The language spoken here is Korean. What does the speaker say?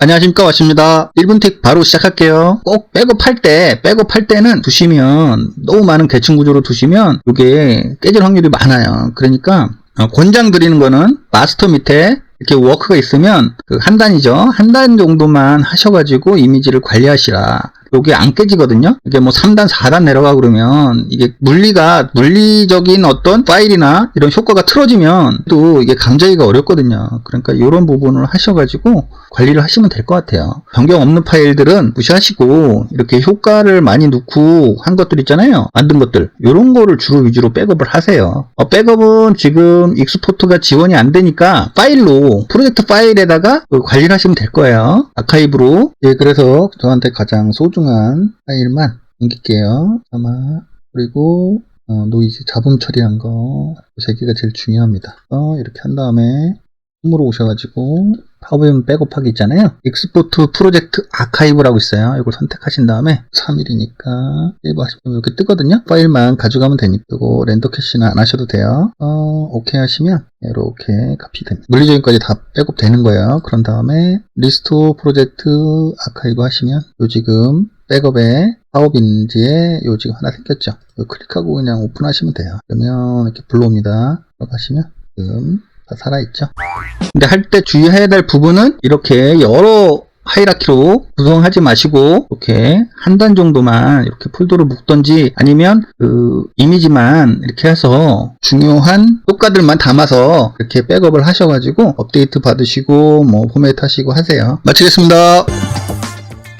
안녕하십니까. 왔습니다. 1분택 바로 시작할게요. 꼭 백업할 때 백업할 때는 두시면 너무 많은 계층 구조로 두시면 이게 깨질 확률이 많아요. 그러니까 어, 권장 드리는 거는 마스터 밑에 이렇게 워크가 있으면 그 한 단이죠. 한 단 정도만 하셔가지고 이미지를 관리하시라 요게 안 깨지거든요? 이게 뭐 3단 4단 내려가 그러면 이게 물리가 물리적인 어떤 파일이나 이런 효과가 틀어지면 또 이게 감자기가 어렵거든요. 그러니까 이런 부분을 하셔가지고 관리를 하시면 될 것 같아요. 변경 없는 파일들은 무시하시고 이렇게 효과를 많이 넣고 한 것들 있잖아요. 만든 것들. 이런 거를 주로 위주로 백업을 하세요. 어, 백업은 지금 익스포트가 지원이 안 되니까 파일로 프로젝트 파일에다가 그 관리를 하시면 될 거예요. 아카이브로. 예 그래서 저한테 가장 소중 한 파일만 옮길게요 아마 그리고 어, 노이즈 잡음 처리한 거, 세 개가 제일 중요합니다. 어, 이렇게 한 다음에 홈으로 오셔가지고 파워비움 백업하기 있잖아요. 익스포트 프로젝트 아카이브라고 있어요. 이걸 선택하신 다음에 3일이니까 세이브 하시면 이렇게 뜨거든요. 파일만 가져가면 되니까 이거 렌더 캐시는 안 하셔도 돼요. 어, 오케이 하시면 이렇게 카피됩니다. 물리적인 까지 다 백업 되는 거예요. 그런 다음에 리스토 프로젝트 아카이브 하시면 요 지금 백업에 파워빈지에 요 지금 하나 생겼죠. 이거 클릭하고 그냥 오픈하시면 돼요. 그러면 이렇게 불러옵니다. 들어가시면 지금 다 살아있죠. 근데 할 때 주의해야 될 부분은 이렇게 여러 하이라키로 구성하지 마시고 이렇게 한 단 정도만 이렇게 폴더로 묶던지 아니면 그 이미지만 이렇게 해서 중요한 효과들만 담아서 이렇게 백업을 하셔가지고 업데이트 받으시고 뭐 포맷 하시고 하세요. 마치겠습니다.